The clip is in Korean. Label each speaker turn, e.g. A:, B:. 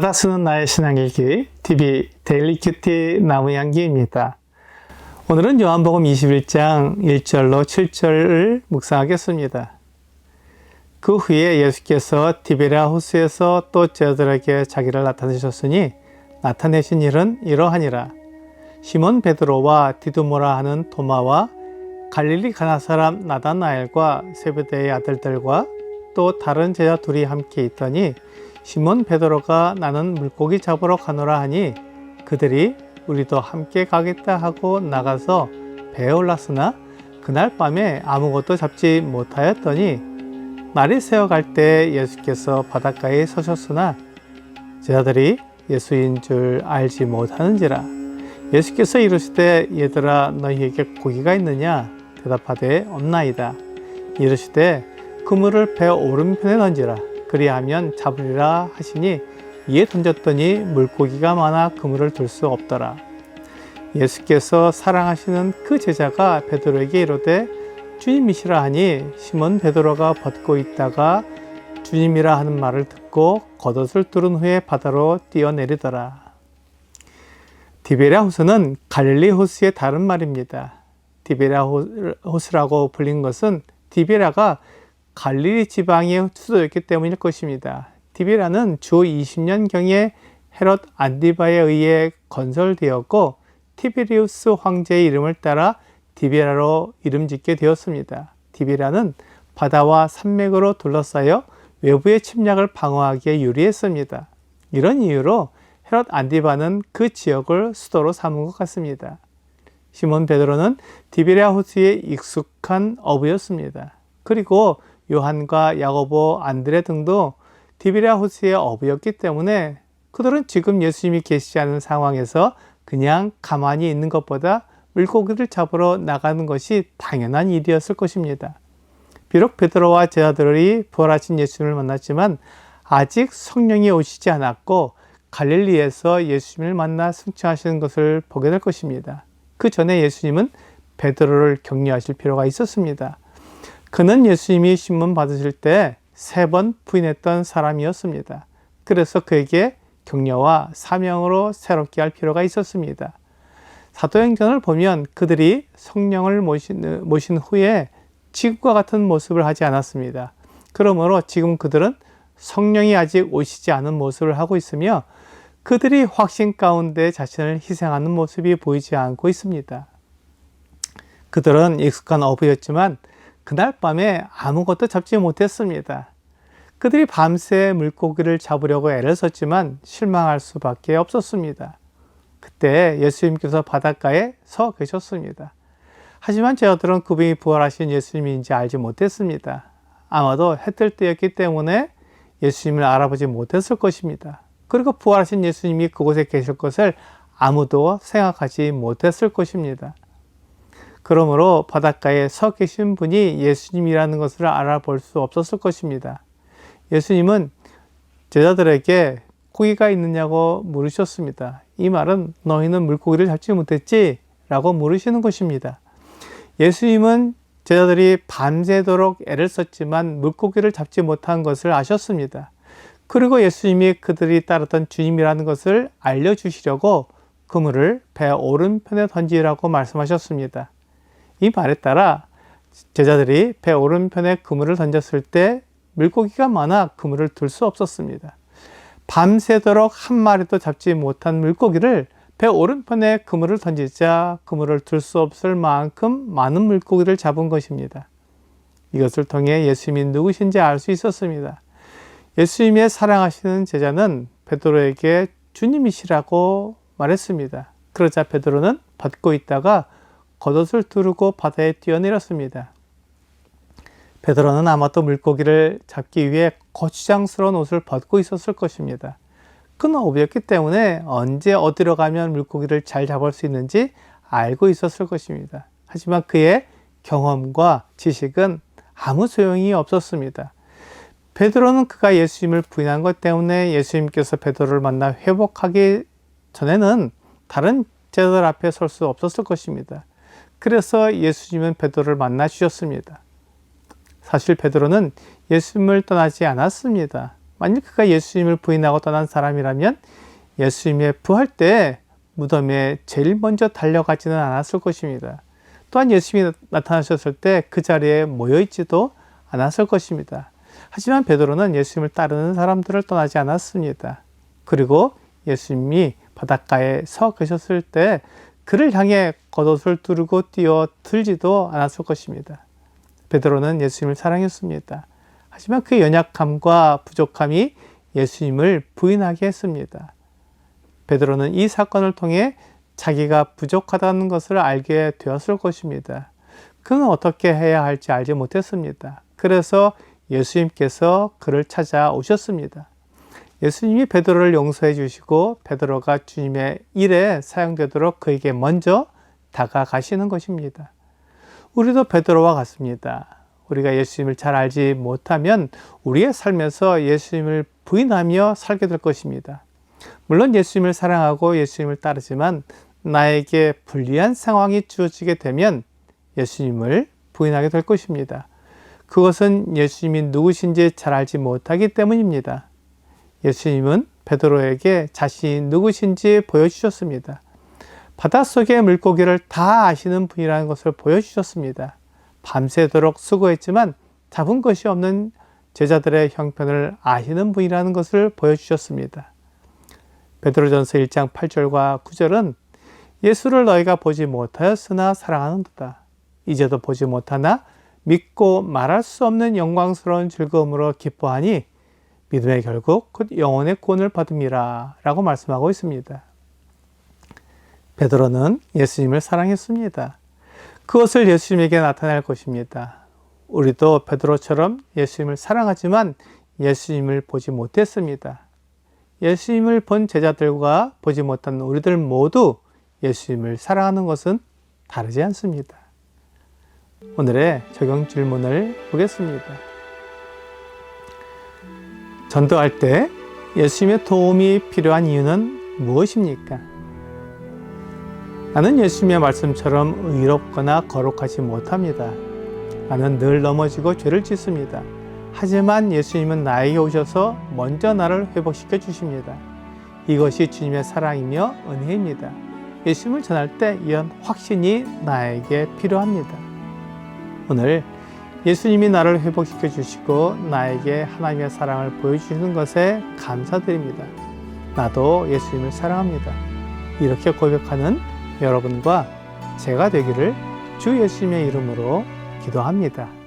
A: 받아 쓰는 나의 신앙일기 TV 데일리 큐티 나무향기입니다. 오늘은 요한복음 21장 1절로 7절을 묵상하겠습니다. 그 후에 예수께서 디베랴 호수에서 또 제자들에게 자기를 나타내셨으니 나타내신 일은 이러하니라. 시몬 베드로와 디두모라 하는 도마와 갈릴리 가나 사람 나다나엘과 세베대의 아들들과 또 다른 제자 둘이 함께 있더니 시몬 베드로가 나는 물고기 잡으러 가노라 하니 그들이 우리도 함께 가겠다 하고 나가서 배에 올랐으나 그날 밤에 아무것도 잡지 못하였더니 날이 새어갈 때 예수께서 바닷가에 서셨으나 제자들이 예수인 줄 알지 못하는지라 예수께서 이르시되 얘들아 너희에게 고기가 있느냐? 대답하되 없나이다. 이르시되 그물을 배 오른편에 던지라 그리하면 잡으리라 하시니 이에 던졌더니 물고기가 많아 그물을 들 수 없더라. 예수께서 사랑하시는 그 제자가 베드로에게 이르되 주님이시라 하니 시몬 베드로가 벗고 있다가 주님이라 하는 말을 듣고 겉옷을 뚫은 후에 바다로 뛰어내리더라. 디베랴 호수는 갈릴리 호수의 다른 말입니다. 디베랴 호수라고 불린 것은 디베랴가 갈릴리 지방의 수도였기 때문일 것입니다. 디베라는 주 20년경에 헤롯 안디바에 의해 건설되었고 티베리우스 황제의 이름을 따라 디베라로 이름 짓게 되었습니다. 디베라는 바다와 산맥으로 둘러싸여 외부의 침략을 방어하기에 유리했습니다. 이런 이유로 헤롯 안디바는 그 지역을 수도로 삼은 것 같습니다. 시몬 베드로는 디베랴 호수에 익숙한 어부였습니다. 그리고 요한과 야고보, 안드레 등도 디베랴 호수의 어부였기 때문에 그들은 지금 예수님이 계시지 않은 상황에서 그냥 가만히 있는 것보다 물고기를 잡으러 나가는 것이 당연한 일이었을 것입니다. 비록 베드로와 제자들이 부활하신 예수님을 만났지만 아직 성령이 오시지 않았고 갈릴리에서 예수님을 만나 승천하시는 것을 보게 될 것입니다. 그 전에 예수님은 베드로를 격려하실 필요가 있었습니다. 그는 예수님이 신문 받으실 때 세 번 부인했던 사람이었습니다. 그래서 그에게 격려와 사명으로 새롭게 할 필요가 있었습니다. 사도행전을 보면 그들이 성령을 모신, 모신 후에 지금과 같은 모습을 하지 않았습니다. 그러므로 지금 그들은 성령이 아직 오시지 않은 모습을 하고 있으며 그들이 확신 가운데 자신을 희생하는 모습이 보이지 않고 있습니다. 그들은 익숙한 어부였지만 그날 밤에 아무것도 잡지 못했습니다. 그들이 밤새 물고기를 잡으려고 애를 썼지만 실망할 수밖에 없었습니다. 그때 예수님께서 바닷가에 서 계셨습니다. 하지만 제자들은 그분이 부활하신 예수님인지 알지 못했습니다. 아마도 해뜰 때였기 때문에 예수님을 알아보지 못했을 것입니다. 그리고 부활하신 예수님이 그곳에 계실 것을 아무도 생각하지 못했을 것입니다. 그러므로 바닷가에 서 계신 분이 예수님이라는 것을 알아볼 수 없었을 것입니다. 예수님은 제자들에게 고기가 있느냐고 물으셨습니다. 이 말은 너희는 물고기를 잡지 못했지? 라고 물으시는 것입니다. 예수님은 제자들이 밤새도록 애를 썼지만 물고기를 잡지 못한 것을 아셨습니다. 그리고 예수님이 그들이 따랐던 주님이라는 것을 알려주시려고 그물을 배 오른편에 던지라고 말씀하셨습니다. 이 말에 따라 제자들이 배 오른편에 그물을 던졌을 때 물고기가 많아 그물을 들 수 없었습니다. 밤새도록 한 마리도 잡지 못한 물고기를 배 오른편에 그물을 던지자 그물을 들 수 없을 만큼 많은 물고기를 잡은 것입니다. 이것을 통해 예수님이 누구신지 알 수 있었습니다. 예수님의 사랑하시는 제자는 베드로에게 주님이시라고 말했습니다. 그러자 베드로는 받고 있다가 겉옷을 두르고 바다에 뛰어내렸습니다. 베드로는 아마도 물고기를 잡기 위해 거추장스러운 옷을 벗고 있었을 것입니다. 그는 어부였기 때문에 언제 어디로 가면 물고기를 잘 잡을 수 있는지 알고 있었을 것입니다. 하지만 그의 경험과 지식은 아무 소용이 없었습니다. 베드로는 그가 예수님을 부인한 것 때문에 예수님께서 베드로를 만나 회복하기 전에는 다른 제자들 앞에 설 수 없었을 것입니다. 그래서 예수님은 베드로를 만나 주셨습니다. 사실 베드로는 예수님을 떠나지 않았습니다. 만약 그가 예수님을 부인하고 떠난 사람이라면 예수님의 부활 때 무덤에 제일 먼저 달려가지는 않았을 것입니다. 또한 예수님이 나타나셨을 때 그 자리에 모여 있지도 않았을 것입니다. 하지만 베드로는 예수님을 따르는 사람들을 떠나지 않았습니다. 그리고 예수님이 바닷가에 서 계셨을 때 그를 향해 겉옷을 두르고 뛰어 들지도 않았을 것입니다. 베드로는 예수님을 사랑했습니다. 하지만 그 연약함과 부족함이 예수님을 부인하게 했습니다. 베드로는 이 사건을 통해 자기가 부족하다는 것을 알게 되었을 것입니다. 그는 어떻게 해야 할지 알지 못했습니다. 그래서 예수님께서 그를 찾아오셨습니다. 예수님이 베드로를 용서해 주시고 베드로가 주님의 일에 사용되도록 그에게 먼저 다가가시는 것입니다. 우리도 베드로와 같습니다. 우리가 예수님을 잘 알지 못하면 우리의 삶에서 예수님을 부인하며 살게 될 것입니다. 물론 예수님을 사랑하고 예수님을 따르지만 나에게 불리한 상황이 주어지게 되면 예수님을 부인하게 될 것입니다. 그것은 예수님이 누구신지 잘 알지 못하기 때문입니다. 예수님은 베드로에게 자신이 누구신지 보여주셨습니다. 바닷속의 물고기를 다 아시는 분이라는 것을 보여주셨습니다. 밤새도록 수고했지만 잡은 것이 없는 제자들의 형편을 아시는 분이라는 것을 보여주셨습니다. 베드로전서 1장 8절과 9절은 예수를 너희가 보지 못하였으나 사랑하는도다. 이제도 보지 못하나 믿고 말할 수 없는 영광스러운 즐거움으로 기뻐하니 믿음의 결국 곧 영혼의 구원을 받음이라 라고 말씀하고 있습니다. 베드로는 예수님을 사랑했습니다. 그것을 예수님에게 나타낼 것입니다. 우리도 베드로처럼 예수님을 사랑하지만 예수님을 보지 못했습니다. 예수님을 본 제자들과 보지 못한 우리들 모두 예수님을 사랑하는 것은 다르지 않습니다. 오늘의 적용 질문을 보겠습니다. 전도할 때 예수님의 도움이 필요한 이유는 무엇입니까? 나는 예수님의 말씀처럼 의롭거나 거룩하지 못합니다. 나는 늘 넘어지고 죄를 짓습니다. 하지만 예수님은 나에게 오셔서 먼저 나를 회복시켜 주십니다. 이것이 주님의 사랑이며 은혜입니다. 예수님을 전할 때 이런 확신이 나에게 필요합니다. 오늘 예수님이 나를 회복시켜 주시고 나에게 하나님의 사랑을 보여주시는 것에 감사드립니다. 나도 예수님을 사랑합니다. 이렇게 고백하는 여러분과 제가 되기를 주 예수님의 이름으로 기도합니다.